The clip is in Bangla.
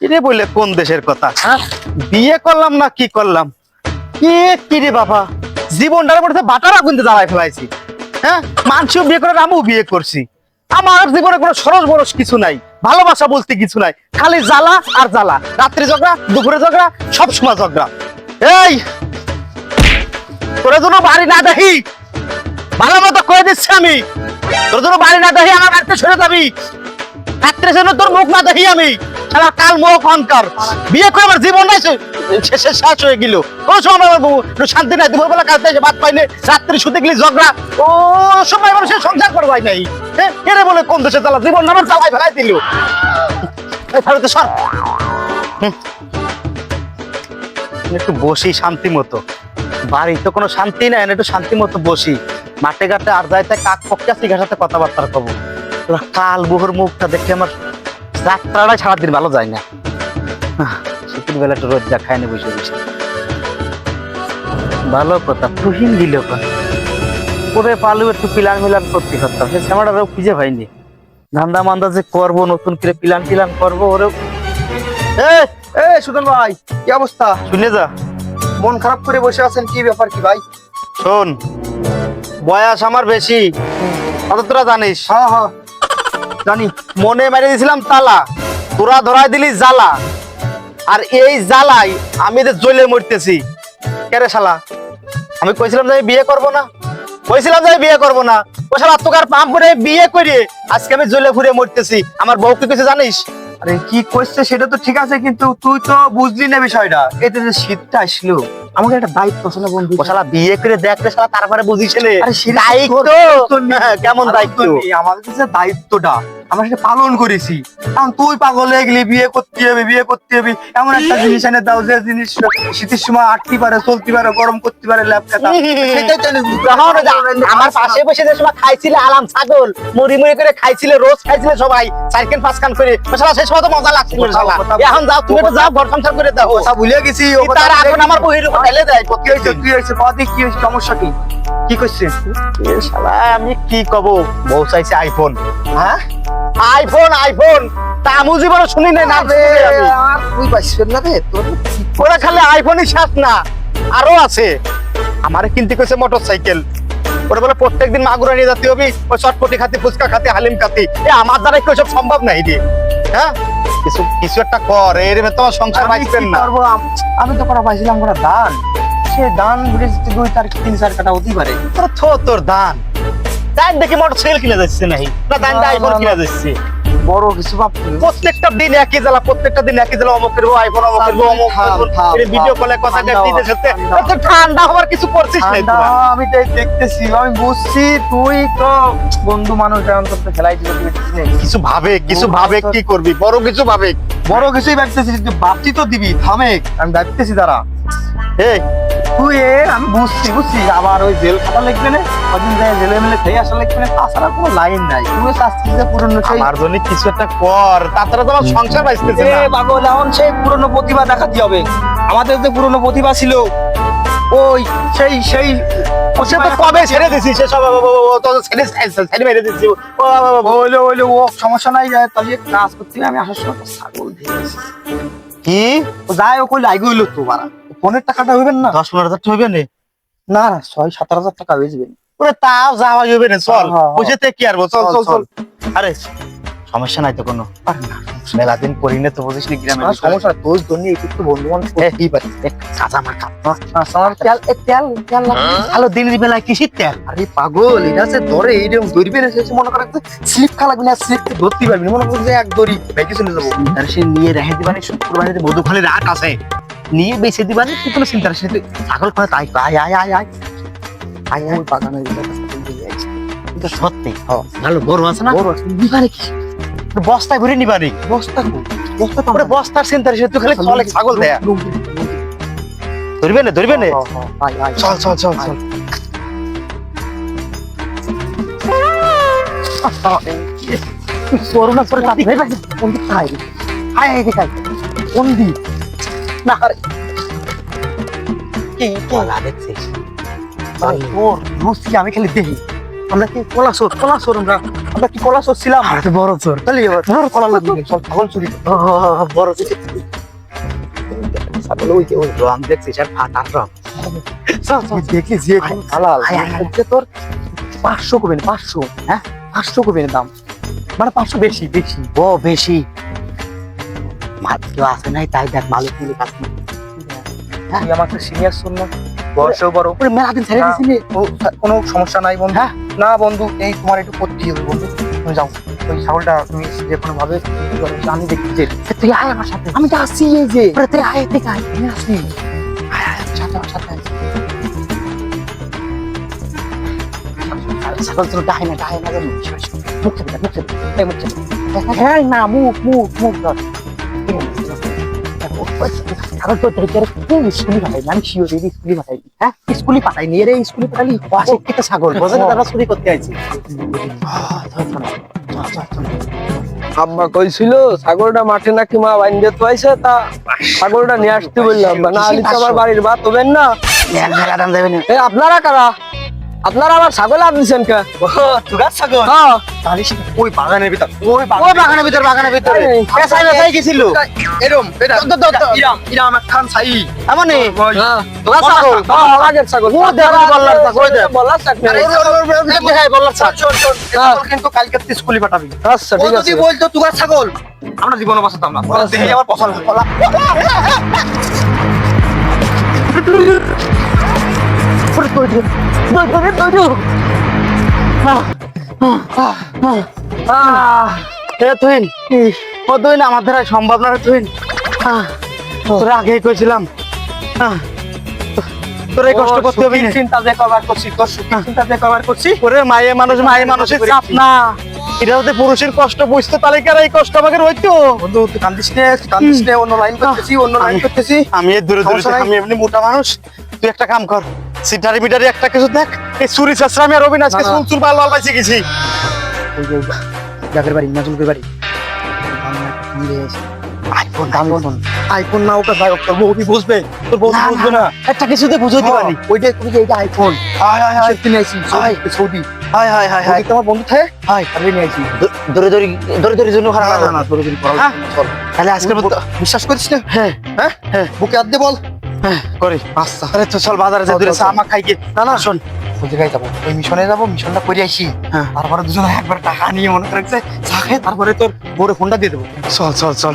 এরে বলে কোন দেশের কথা? হ্যাঁ? বিয়ে করলাম না কি করলাম? কে কি রে বাবা? জীবনটার মধ্যে বাটার আগুন জ্বালায় ফেলাইছি। হ্যাঁ? মানুষও বিয়ে করে আমিও বিয়ে করছি। আমার জীবনে কোনো সরস বরস কিছু নাই, ভালোবাসা বলতে কিছু নাই, খালি জ্বালা আর জ্বালা। রাত্রে ঝগড়া, দুপুরে ঝগড়া, সব সময় ঝগড়া। এই! তোরা জন্য বাড়ি না দেখি, ভালো মতো করে দিচ্ছি আমি। তোর জন্য বাড়ি না দেখি, আমার বাড়িতে সরে যাবি। রাত্রে জন্য তোর মুখ না দেখি আমি। সারা কাল মুখ অনকার বিয়ে করে আমার জীবন নাই, সে- শেষে শেষ হয়ে গেল। কোন সময় আমার একটু শান্তি নাই দুপুর বেলা কাজে এসে ভাত পাইনি রাত্রে শুতে গেলি ঝগড়া। ও, সময় মানুষের সংসার করবাই নাই। হ্যাঁ কেড়ে বলে কোন দেশে চালা জীবন আমার চালাই ফেলাই দিল। ভারতে সর একটু বসি শান্তি মতো। বাড়ি তো কোনো শান্তি নাই, একটু শান্তি মতো বসি। মাঠে ঘাটে আর যাইতে কাক পক্ষা সিঘার সাথে কথাবার্তা কব। কাল বুহর মুখটা দেখে আমার যাত্রাটা সারাদিন ভালো যায় না। শীতের বেলা একটু রোদ দেখায় না বসে বসে। ভালো কথা তুহিন দিল করে পালু একটু পিলান মিলান করতে হতাম সে শ্যামাটারও খুঁজে পাইনি। ধান্দা মান্দা যে করব নতুন করে পিলান টিলান করব ওরেও এ এ সুদন ভাই কি অবস্থা? শুনে যা। মন খারাপ করে বসে আছেন কি ব্যাপার কি ভাই? শোন বয়স আমার বেশি। অত তোরা জানিস? হ্যাঁ হ্যাঁ। জানি, মনে মেরে দিয়েছিলাম তালা। তোরা ধরাই দিলি জ্বালা। আর এই জ্বালাই আমি যে জ্বলে মরতেছি। কেরে শালা? আমি কইছিলাম যে আমি বিয়ে করব না। কইছিলাম যে আমি বিয়ে করব না। ও শালা তোকার পাম করে বিয়ে করে। আজকে আমি জ্বলে ঘুরে মরতেছি। আমার বউ কি কিছু জানিস? আরে কি করছে সেটা তো ঠিক আছে, কিন্তু তুই তো বুঝলি না বিষয়টা। এতে যে শীতটা আসলো। আমাকে একটা দায়িত্ব আছে না বন্ধু শালা বিয়ে করে দেখলে শালা তারপরে সেটা দায়িত্ব। হ্যাঁ, কেমন আমার দায়িত্ব? তো আমাদের কাছে দায়িত্বটা আমরা সেটা পালন করেছি। কারণ তুই পাগল হয়ে গেলি বিয়ে করতে হবে বিয়ে করতে হবে। এমন একটা জিনিস এনে দাও যে জিনিস শীতের সময় আটতে পারে চলতে পারে গরম করতে পারে ল্যাপ তো হবে। যখন আমার পাশে বসে যে সময় খাইছিলে আলাম ছাগল মুড়ি মুড়ি করে খাইছিলে রোজ খাইছিলে সবাই চারকেন পাঁচ কান করে শালা সেই সময় তো মজা লাগছিল শালা। এখন যাও তুমি একটু যাও ঘর সংসার করে দাও। ভুলে গেছি ও তার এখন আমার বহির উপর দেয় কি হয়েছে? কি হয়েছে? বাদি কি হয়েছে? সমস্যা কি? কি করছে? শালা আমি কি কব? বউ চাইছে আইফোন হ্যাঁ? আইফোন আইফোন তা আমি জীবনে শুনি নাই নাম শুনি নাই আমি। আর তুই পাইছিস না রে তোর ওরা খালি আইফোনই সাত না আরও আছে। আমারে কিনতে কইছে মোটর সাইকেল ওরা বলে প্রত্যেকদিন মাগুরা নিয়ে যেতে হবে ওই চটপটি খাতি ফুচকা খাতি হালিম খাতি। এ আমার দ্বারা কেউ সব সম্ভব নাই রে? হ্যাঁ? কিছু কিছু একটা কর এর তোমার সংসার বাঁচবেন না? আমি তো করা পাইছিলাম করা দান। সে দান দুই তার তিন চার কাটা হতেই পারে। তোর তোর দান। দান দেখি মোটর সাইকেল কিনে যাচ্ছে নাই না দান আইফোন কিনে যাচ্ছে? বড় কিছু প্রত্যেকটা দিন একই জ্বালা প্রত্যেকটা দিন একই জ্বালা অমুক করব আইফোন অমুক করব অমুক ভিডিও কলে কথা দিতে সাথে। তো ঠান্ডা হওয়ার কিছু করছিস না আমি তাই দেখতেছি আমি বুঝছি তুই তো বন্ধু মানুষ এখন তোর তো খেলাই কিছু ভাবে কিছু ভাবে। কি করবি? বড় কিছু ভাবে। বড় কিছুই ভাবতেছি তুই ভাবছি তো দিবি থামে। আমি ভাবতেছি তারা এই তুই আমি বুঝছি বুঝছি আবার ওই জেল খাটা লাগবে না? কদিন যায় জেলে মেলে খেয়ে আসা লাগবে না? তাছাড়া কোনো লাইন নাই। তুই শাস্তি যে পুরনো সেই আমার জন্য কিছু একটা কর। তাছাড়া তোমার সংসার বাঁচতেছে না। পাগল এখন সেই পুরনো প্রতিভা দেখাতে হবে। আমাদের যে পুরনো প্রতিভা ছিল ওই সেই সেই সে তো কবে ছেড়ে দিছি সে সব তো ছেড়ে ছেড়ে মেরে দিচ্ছি ও- ও- ও- ও- হইলে হইলে ও সমস্যা নাই যায় তাহলে কাজ করতে আমি আসার সময় ছাগল দিয়ে কি? যাই ও কইলে আইগো হইল তো বাড়া। ফোনের টাকাটা হইবেন না? দশ পনেরো হাজার টাকা হইবে না? না না ছয় সাত হাজার টাকা বেচবে ওরে তাও যাওয়া যাবে না চল। হ্যাঁ, হ্যাঁ। থেকে কি আরবো চল চল, চল। আরে সমস্যা নাই তো কোনো। মেলা দিন করি না তো বুঝিস নি গ্রামে সমস্যা তোর জন্য একটু বন্ধু করতেই পারি কাঁচা মাখা। আমার তেল এ তেল তেল লাগবে। ভালো দিনের বেলায় কিসির তেল? আরে পাগল এটা যে ধরে এইরকম ধরবে না সে মনে করে স্লিপ খা লাগবে না স্লিপ ধরতে পারবি মনে করছে যে এক দড়ি ভেঙে চলে যাব। আর সে নিয়ে রেখে দিবানি শুক্রবারে রাত আছে। নিয়ে বেঁচে দিবানি তুই কোনো চিন্তা রাখিস না, তুই ছাগল করে তাই আয় আয় আয় আয়। আয় আয় আইছে। কিন্তু সত্যি। হ্যাঁ। ভালো বড় আছে না? বড় আছে, নিবারে কি? বস্তায় ভরে নিবানি বস্তা? বস্তা তো বস্তার চিন্তা রাখিস না, তুই খালি চলে ছাগল দেয়া। ধরবে না ধরবে না। আয়, আয়, চল চল চল চল। করোনা করে গেছে কোন দিক? কোন দিক? না আরে। কি কলা দেখছিস? তোর রুচি আমি খালি দেখি। আমরা কি কলা চোর কলা চোর আমরা? আমরা কি কলা চোর ছিলাম? আর তো বড় চোর তাহলে ধর কলা লাগবে। চল ছাগল চুরি বড় চোর ছাগল ওই ওই রং দেখছিস? আর ফাটার রং। চল চল। দেখলি যে হালাল। আয়, আয়, আয়। হচ্ছে তোর পাঁচশো কবে পাঁচশো হ্যাঁ? পাঁচশো কবে দাম। মানে পাঁচশো বেশি বেশি। ও বেশি। মাল কেউ আসে নাই তাই দেখ মালিক মিলে কাজ তুই আমাকে সিনিয়র শুন না বয়সও বড়। ওরে মেলা দিন ছেড়ে না, কোনো সমস্যা নাই বন্ধু। হ্যাঁ? না বন্ধু এই তোমার একটু করতেই হবে বন্ধু। তুমি যাও ওই ছাগলটা তুমি যে কোনো ভাবে আমি দেখতে চাই তুই আয় আমার সাথে। আমি তো আসছি এই যে। তুই আয় আয়, সাথে আমার সাথে। ছাগল ডাহে না ডাহে না মুখ মুখ মুখ হ্যাঁ না স্কুলে পাঠাই আমি শিওর এই স্কুলে পাঠাই স্কুলে পাঠাইনি এর স্কুলে পাঠালি অশিক্ষিত ছাগল বোঝেন তারা চুরি করতে আইছি আব্বা কইছিল ছাগলটা মাঠে নাকি মা বাইন্দে তো আইছে তা ছাগলটা নিয়ে আসতে বললাম না তো আমার বাড়ির হবেন না? আপনারা কারা? আপনারা আমার ছাগল আনছেন কে? ও তুগার ছাগল? হ্যাঁ। তাহলে ওই বাগানের ভিতর ওই ওই বাগানের ভিতর বাগানের ভিতরে। পেছাই পেছাই গেছিল। এরম এটা তো, তো, তো। ইরাম ইরাম খান সাই এমন ছাগল ছাগল। ও দেখো, বললাম ছাগল, ওই দেখ। বললাম ছাগল। বললাম শোন, শোন, শোন, এই। ছাগল। কিন্তু কালকে তুই স্কুলে পাঠাবি। আচ্ছা যদি বলতো তুগার ছাগল? আমরা জীবনে বাঁচাতাম না। আমার পছন্দ হলো এ তুই ও তুই না আমার দ্বারা সম্ভব না রে তুই তোরা আগে কইছিলাম। আহ, তোর এই কষ্ট করতে হবে না। চিন্তা যে কভার করছি তোর সুখী চিন্তা যে কভার করছি। ওরে মায়ে মানুষ মায়ে মানুষের চাপ না। এটা যদি পুরুষের কষ্ট বুঝতে আর এই কষ্ট আমাকে রইতো? বন্ধু তুই কান্দিস নে কান্দিস নে অন্য লাইন করতেছি অন্য লাইন করতেছি। আমি দূরে দূরে আমি এমনি মোটা মানুষ। তুই একটা কাম কর। সিটারি মিটারি একটা কিছু দেখ। এই চুরি চাষরা আমি আর আজকে। চুল চুল পাইছি গেছি ওই যে বাড়ি নাজুলকের বাড়ি। আইফোন দামি ফোন আইফোন না ওটা হোক, তোর বুঝবে? তোর বুঝবে না, একটা কিছুতে বুঝাইতে পারি ওইটা তুমি আইফোন। আইছি hi. Saudi hi hi hi hi তোমার বন্ধু থাকে? হাই তাহলে নিয়ে আইছি দূরে দূরে দূরে দূরে জন্য খারাপ না না হ্যাঁ? তাহলে আজকের মতো বিশ্বাস করিস না? হ্যাঁ। হ্যাঁ? হ্যাঁ। বুকে হাত বল। হ্যাঁ করি। আচ্ছা। তাহলে তো চল বাজারে যা দূরে। আমা খাই গিয়ে না না শোন। ওই জায়গায় যাব? ওই মিশনে যাব মিশনটা করে আসি। হ্যাঁ। তারপরে দুজনে একবার টাকা নিয়ে মনে করে চা খাই তারপরে তোর বড় ফোনটা দিয়ে দেবো। চল চল চল।